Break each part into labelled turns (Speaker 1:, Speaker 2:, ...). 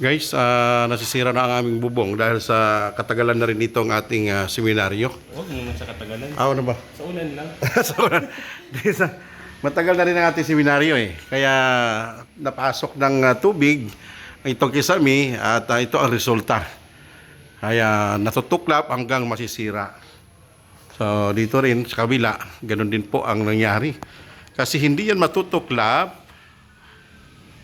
Speaker 1: Guys, ah, nasisira na ang aming bubong dahil sa katagalan na rin itong ating ah, seminaryo.
Speaker 2: Huwag naman sa katagalan.
Speaker 1: Ah, ano ba?
Speaker 2: Sa ulan lang.
Speaker 1: so, dahil sa- matagal na rin ang ating seminaryo eh. Kaya napasok ng ah, tubig itong kisami at ah, ito ang resulta. Kaya natutuklap hanggang masisira. So dito rin sa kabila, ganun din po ang nangyari. Kasi hindi yan matutuklap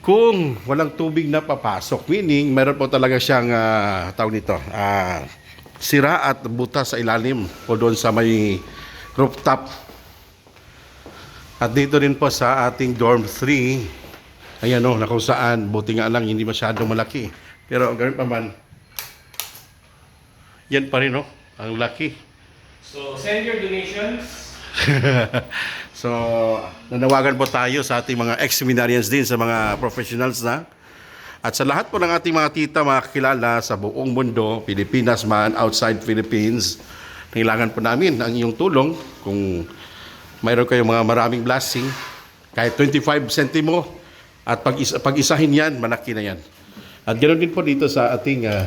Speaker 1: kung walang tubig na papasok. Meaning, meron po talaga siyang ah, tawag nito, ah, sira at butas sa ilalim o doon sa may rooftop at dito rin po sa ating dorm 3, ayan o, na saan, buti nga lang, hindi masyadong malaki. Pero ganun pa man, yan pa rin o, ang laki.
Speaker 2: So, send your donations.
Speaker 1: so, nanawagan po tayo sa ating mga ex-seminarians din, sa mga professionals na. At sa lahat po ng ating mga tita, mga kakilala sa buong mundo, Pilipinas man, outside Philippines, kailangan po namin ang iyong tulong kung mayroon kayong mga maraming blessing, kahit 25 centimo, at pag, isa, pag isahin yan, malaki na yan. At ganoon din po dito sa ating ah,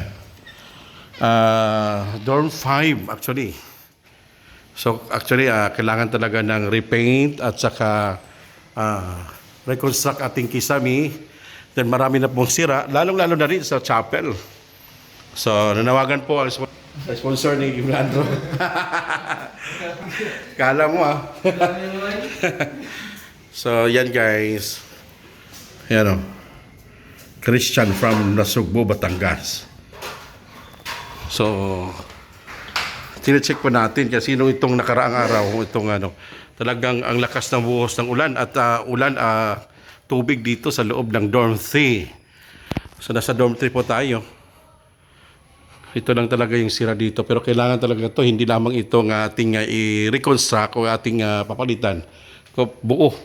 Speaker 1: ah, dorm 5 actually. So actually, ah, kailangan talaga ng repaint at saka ah, reconstruct ating kisami. Then marami na pong sira, lalong-lalo na rin sa chapel. So nanawagan po ang sp- sponsor ni Leandro. Kala mo ah. so yan guys. Yan o. Christian from Nasugbo, Batangas. So, Tine-check pa natin kasi sino itong nakaraang araw, itong ano, talagang ang lakas ng buhos ng ulan at ah, ulan, ah, tubig dito sa loob ng dorm 3. So nasa dorm 3 po tayo. Ito lang talaga yung sira dito pero kailangan talaga to hindi lamang itong ating ah, i-reconstruct o ating ah, papalitan. Buo.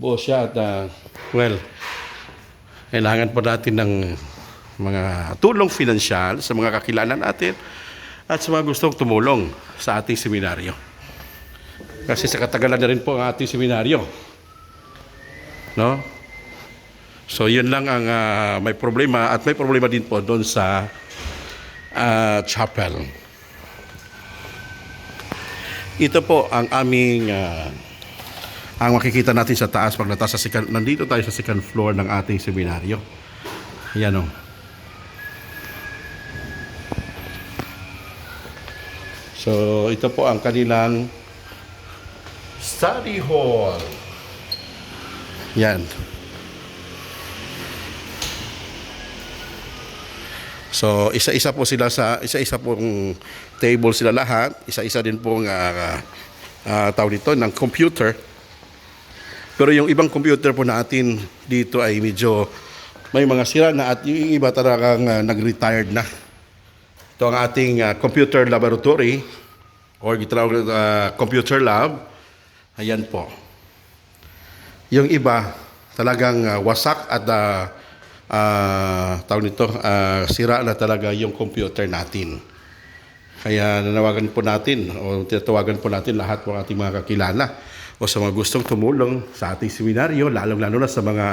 Speaker 1: Buo siya at ah, well, kailangan po natin ng mga tulong finansyal sa mga kakilala natin at sa mga gustong tumulong sa ating seminaryo. Kasi sa katagalan na rin po ang ating seminaryo. No? So yun lang ang ah, may problema at may problema din po doon sa ah, chapel. Ito po ang aming ah, ang makikita natin sa taas pag nataas sa second, nandito tayo sa second floor ng ating seminaryo. Yan o. So, ito po ang kanilang study hall. Yan. So, isa-isa po sila sa isa-isa pong table sila lahat, isa-isa din pong uh, uh, tawag dito ng computer. Pero yung ibang computer po natin dito ay medyo may mga sira na at yung iba talagang uh, nag-retired na. Ito ang ating uh, computer laboratory or gitawag uh, computer lab. Ayan po. Yung iba talagang uh, wasak at uh, uh, tawag nito, uh, sira na talaga yung computer natin. Kaya nanawagan po natin o tinatawagan po natin lahat ng ating mga kakilala o sa mga gustong tumulong sa ating seminaryo, lalong-lalo na sa mga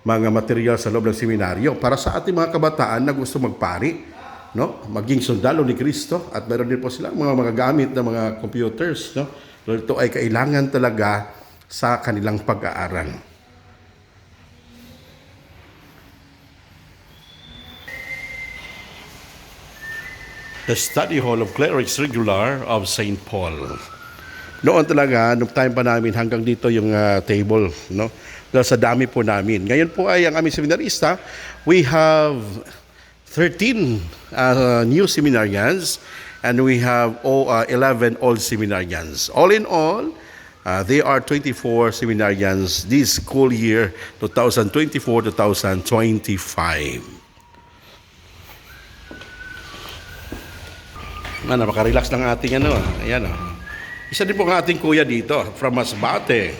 Speaker 1: mga material sa loob ng seminaryo para sa ating mga kabataan na gusto magpari, no? Maging sundalo ni Kristo at meron din po silang mga magagamit na mga computers, no? So, ito ay kailangan talaga sa kanilang pag-aaral. The Study Hall of Clerics Regular of St. Paul. Noon talaga, nung time pa namin, hanggang dito yung ah, table, no? Dahil sa dami po namin. Ngayon po ay ang aming seminarista, we have 13 uh, new seminarians and we have oh, uh, 11 old seminarians. All in all, uh, they are 24 seminarians this school year 2024-2025. Ano, makarelax lang ating ano. Ayan o. Isa din po ang ating kuya dito from Masbate.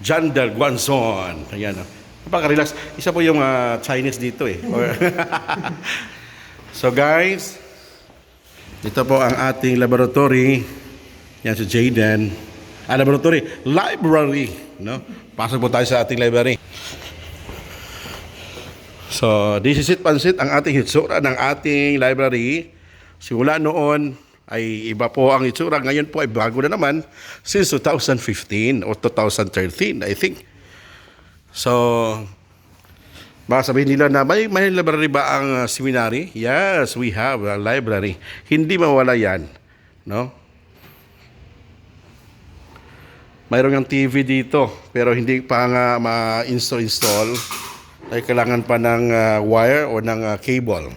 Speaker 1: John Del Guanzon. Ayan o. Napaka-relax. Isa po yung ah, Chinese dito eh. So guys, ito po ang ating laboratory. Yan si Jaden. Ah, laboratory. Library. No? Pasok po tayo sa ating library. So, this is it, Pansit, ang ating hitsura ng ating library. Simula noon ay iba po ang hitsura. Ngayon po ay bago na naman since 2015 or 2013, I think. So, baka sabihin nila na may, may library ba ang uh, seminary? Yes, we have a library. Hindi mawala yan. No? Mayroon yung TV dito, pero hindi pa nga ma-install-install. Ay kailangan pa ng ah, wire o ng ah, cable.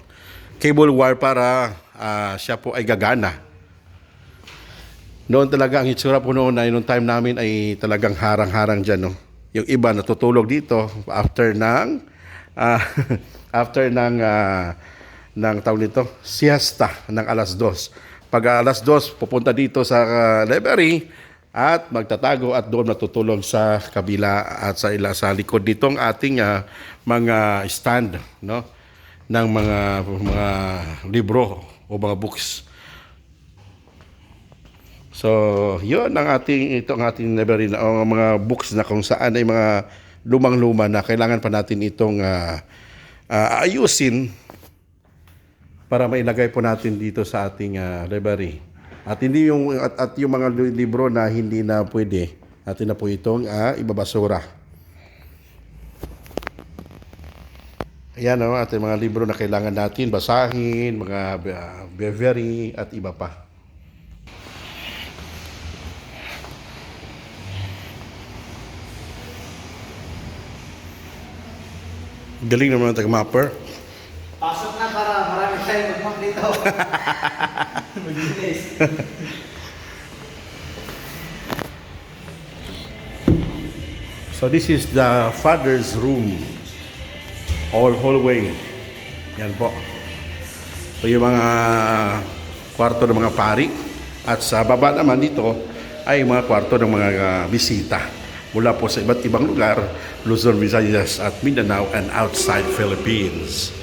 Speaker 1: Cable wire para ah, siya po ay gagana. Noon talaga ang itsura po noon ay noong time namin ay talagang harang-harang dyan. No? Yung iba natutulog dito after ng ah, after ng ah, ng tawag nito, siesta ng alas dos. Pag alas dos, pupunta dito sa ah, library at magtatago at doon natutulog sa kabila at sa ila sa likod nitong ating ah, mga stand no ng mga mga libro o mga books. So, 'yun ang ating ito ang ating library na ang mga books na kung saan ay mga lumang-luma na kailangan pa natin itong ah, ah, ayusin para mailagay po natin dito sa ating ah, library. At hindi yung at, at yung mga li- libro na hindi na pwede, atin na po itong ah, ibabasura. Ayan o, ating mga libro na kailangan natin basahin, mga uh, breviary at iba pa. Galing naman ang taga-mapper.
Speaker 3: Pasok na para marami tayong magmap dito. Maglinis.
Speaker 1: So this is the father's room. All hallway. Yan po. So yung mga kwarto ng mga pari. At sa baba naman dito ay mga kwarto ng mga ah, bisita. Mula po sa iba't ibang lugar, Luzon, Visayas at Mindanao and outside Philippines.